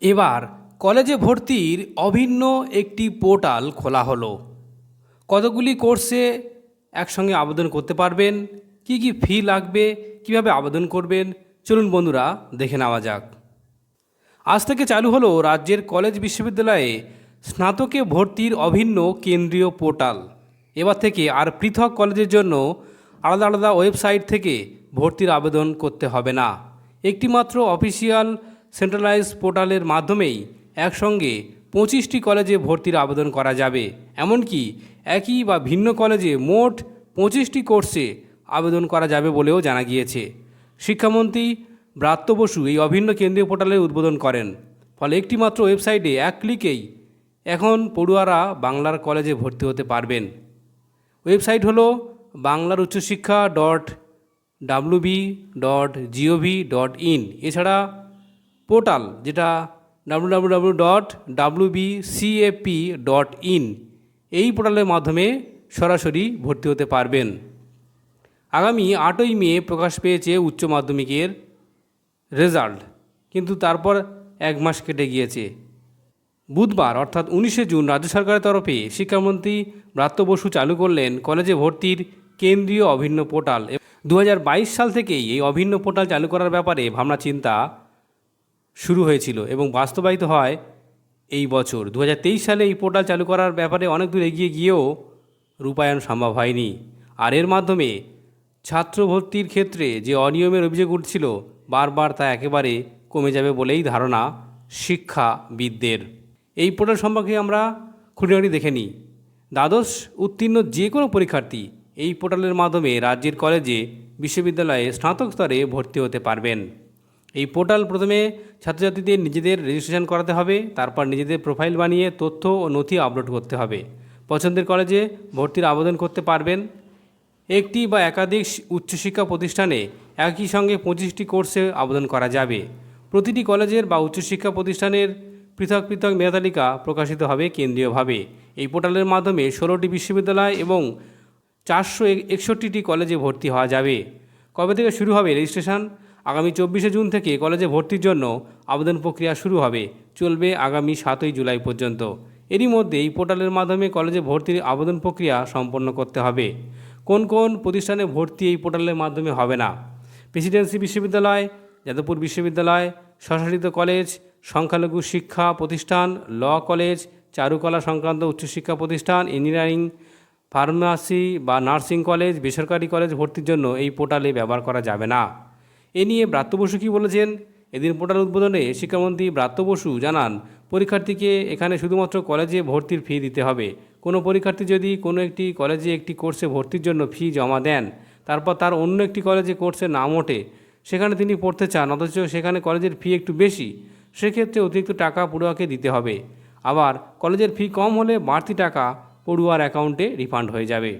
এবার কলেজে ভর্তির অভিন্ন একটি পোর্টাল খোলা হলো। কতগুলি কোর্সে একসঙ্গে আবেদন করতে পারবেন? কি কি ফি লাগবে? কীভাবে আবেদন করবেন? চলুন বন্ধুরা, দেখে নেওয়া যাক। আজ থেকে চালু হলো রাজ্যের কলেজ বিশ্ববিদ্যালয়ে স্নাতকে ভর্তির অভিন্ন কেন্দ্রীয় পোর্টাল। এবার থেকে আর পৃথক কলেজের জন্য আলাদা আলাদা ওয়েবসাইট থেকে ভর্তির আবেদন করতে হবে না। একটিমাত্র অফিসিয়াল সেন্ট্রালাইজ পোর্টালের মাধ্যমেই একসঙ্গে পঁচিশটি কলেজে ভর্তির আবেদন করা যাবে। এমনকি একই বা ভিন্ন কলেজে মোট পঁচিশটি কোর্সে আবেদন করা যাবে বলেও জানা গিয়েছে। শিক্ষামন্ত্রী ব্রাত্য বসু এই অভিন্ন কেন্দ্রীয় পোর্টালের উদ্বোধন করেন। ফলে একটি মাত্র ওয়েবসাইটে এক ক্লিকেই এখন পড়ুয়ারা বাংলার কলেজে ভর্তি হতে পারবেন। ওয়েবসাইট হলো বাংলার উচ্চশিক্ষা dot W B dot G O V dot in. এছাড়া পোর্টাল যেটা W dot W B C A P dot in এই পোর্টালের মাধ্যমে সরাসরি ভর্তি হতে পারবেন। আগামী আটই মে প্রকাশ পেয়েছে উচ্চ মাধ্যমিকের রেজাল্ট কিন্তু তারপর এক মাস কেটে গিয়েছে। বুধবার, অর্থাৎ উনিশে জুন, রাজ্য সরকারের তরফে শিক্ষামন্ত্রী ব্রাত্য বসু চালু করলেন কলেজে ভর্তির কেন্দ্রীয় অভিন্ন পোর্টাল। দু হাজার বাইশ সাল থেকেই এই অভিন্ন পোর্টাল চালু করার ব্যাপারে ভাবনা চিন্তা শুরু হয়েছিল এবং বাস্তবায়িত হয় এই বছর। দু হাজার তেইশ সালে এই পোর্টাল চালু করার ব্যাপারে অনেক দূর এগিয়ে গিয়েও রূপায়ণ সম্ভব হয়নি। আর এর মাধ্যমে ছাত্র ভর্তির ক্ষেত্রে যে অনিয়মের অভিযোগ উঠছিল, বারবার তা একেবারে কমে যাবে বলেই ধারণা শিক্ষাবিদদের। এই পোর্টাল সম্পর্কে আমরা খুঁটিনাটি দেখে নিই। দ্বাদশ উত্তীর্ণ যে কোনো পরীক্ষার্থী এই পোর্টালের মাধ্যমে রাজ্যের কলেজে, বিশ্ববিদ্যালয়ে স্নাতক স্তরে ভর্তি হতে পারবেন। এই পোর্টাল প্রথমে ছাত্রছাত্রীদের নিজেদের রেজিস্ট্রেশন করাতে হবে, তারপর নিজেদের প্রোফাইল বানিয়ে তথ্য ও নথি আপলোড করতে হবে। পছন্দের কলেজে ভর্তির আবেদন করতে পারবেন। একটি বা একাধিক উচ্চশিক্ষা প্রতিষ্ঠানে একই সঙ্গে পঁচিশটি কোর্সে আবেদন করা যাবে। প্রতিটি কলেজের বা উচ্চশিক্ষা প্রতিষ্ঠানের পৃথক পৃথক মেধাতালিকা প্রকাশিত হবে কেন্দ্রীয়ভাবে। এই পোর্টালের মাধ্যমে ষোলোটি বিশ্ববিদ্যালয় এবং চারশো একষট্টিটি কলেজে ভর্তি হওয়া যাবে। কবে থেকে শুরু হবে রেজিস্ট্রেশন? আগামী চব্বিশে জুন থেকে কলেজে ভর্তির জন্য আবেদন প্রক্রিয়া শুরু হবে। চলবে আগামী সাতই জুলাই পর্যন্ত। এরই মধ্যে এই পোর্টালের মাধ্যমে কলেজে ভর্তির আবেদন প্রক্রিয়া সম্পন্ন করতে হবে। কোন কোন প্রতিষ্ঠানে ভর্তি এই পোর্টালের মাধ্যমে হবে না? প্রেসিডেন্সি বিশ্ববিদ্যালয়, যাদবপুর বিশ্ববিদ্যালয়, স্বশাসিত কলেজ, সংখ্যালঘু শিক্ষা প্রতিষ্ঠান, ল কলেজ, চারুকলা সংক্রান্ত উচ্চশিক্ষা প্রতিষ্ঠান, ইঞ্জিনিয়ারিং, ফার্মাসি বা নার্সিং কলেজ, বেসরকারি কলেজ ভর্তির জন্য এই পোর্টালে ব্যবহার করা যাবে না। এ নিয়ে ব্রাত্য বসু কী বলেছেন? এদিন পোর্টাল উদ্বোধনে শিক্ষামন্ত্রী ব্রাত্য বসু জানান, পরীক্ষার্থীকে এখানে শুধুমাত্র কলেজে ভর্তির ফি দিতে হবে। কোনো পরীক্ষার্থী যদি কোনো একটি কলেজে একটি কোর্সে ভর্তির জন্য ফি জমা দেন, তারপর তার অন্য একটি কলেজে কোর্সে নাম ওঠে সেখানে তিনি পড়তে চান, অথচ সেখানে কলেজের ফি একটু বেশি, সেক্ষেত্রে অতিরিক্ত টাকা পড়ুয়াকে দিতে হবে। আবার কলেজের ফি কম হলে বাড়তি টাকা পড়ুয়ার অ্যাকাউন্টে রিফান্ড হয়ে যাবে।